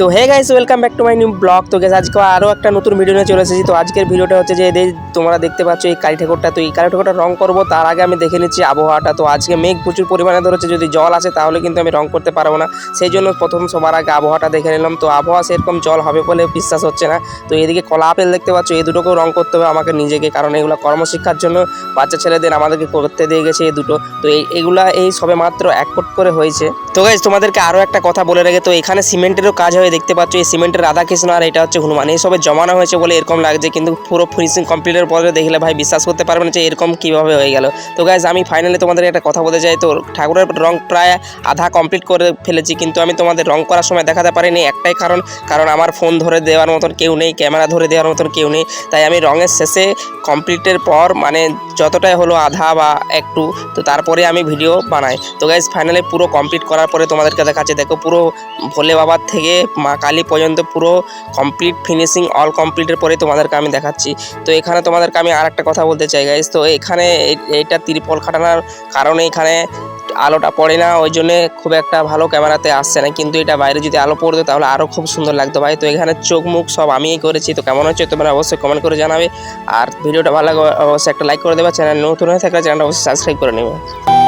তো hey guys welcome back to my new blog তো গেছে আজকে আরও একটা নতুন ভিডিও নিয়ে চলে এসেছি। তো আজকের ভিডিওটা হচ্ছে যে, এই তোমরা দেখতে পাচ্ছ এই কালী ঠাকুরটা। তো এই কালী ঠাকুরটা রং করব, তার আগে আমি দেখে নিচ্ছি আবহাওয়াটা। তো আজকে মেঘ প্রচুর পরিমাণে ধরেছে, যদি জল আসে তাহলে কিন্তু আমি রং করতে পারব না। সেই জন্য প্রথম সবার আগে আবহাওয়াটা দেখে নিলাম। তো আবহাওয়া সেরকম জল হবে বলে বিশ্বাস হচ্ছে না। তো এদিকে কলা আপেল দেখতে পাচ্ছ, এই দুটোকেও রং করতে হবে আমাকে নিজেকে, কারণ এগুলো কর্মশিক্ষার জন্য বাচ্চা ছেলেদের আমাদেরকে করতে দিয়ে গেছে এই দুটো। তো এই, এগুলা এই সবে মাত্র এক করে হয়েছে। তো গাইজ তোমাদেরকে আরও একটা কথা বলে রেখে। তো এখানে সিমেন্টেরও কাজ হয়ে দেখতে পাচ্ছ, এই সিমেন্টের রাধাকৃষ্ণ আর এটা হচ্ছে হনুমান। এই সবে জমানো হয়েছে বলে এরকম লাগছে, কিন্তু পুরো ফিনিশিং কমপ্লিটের পরে দেখলে ভাই বিশ্বাস করতে পারবে না যে এরকম কীভাবে হয়ে গেল। তো গাইজ আমি ফাইনালি তোমাদের একটা কথা বলতে চাই। তো ঠাকুরের রং প্রায় আধা কমপ্লিট করে ফেলেছি, কিন্তু আমি তোমাদের রং করার সময় দেখাতে পারিনি একটাই কারণ কারণ আমার ফোন ধরে দেওয়ার মতন কেউ নেই ক্যামেরা ধরে দেওয়ার মতন কেউ নেই। তাই আমি রঙের শেষে কমপ্লিটের পর মানে যতটাই হলো আধা বা একটু, তো তারপরে আমি ভিডিও বানাই। তো গাইজ ফাইনালি পুরো কমপ্লিট করার পরে তোমাদেরকে দেখাচ্ছি। দেখো পুরো ভোলে বাবার থেকে মা কালী পর্যন্ত পুরো কমপ্লিট ফিনিশিং অল কমপ্লিটের পরে তোমাদেরকে আমি দেখাচ্ছি। তো এখানে তোমাদেরকে আমি আর একটা কথা বলতে চাই গাইজ তো এখানে এ- এইটা তিরপল খাটানোর কারণে এখানে আলোটা পড়ে না, ওই জন্যে খুব একটা ভালো ক্যামেরাতে আসছে না। কিন্তু এটা বাইরে যদি আলো পড়তো তাহলে আরও খুব সুন্দর লাগতো ভাই। তো এখানে চোখ মুখ সব আমিই করেছি। তো কেমন হচ্ছে তোমরা অবশ্যই কমেন্ট করে জানাবে। আর ভিডিওটা ভালো লাগে অবশ্যই একটা লাইক করে দেবে। চ্যানেল নতুন হয়ে থাকলে চ্যানেলটা অবশ্যই সাবস্ক্রাইব করে নেবে।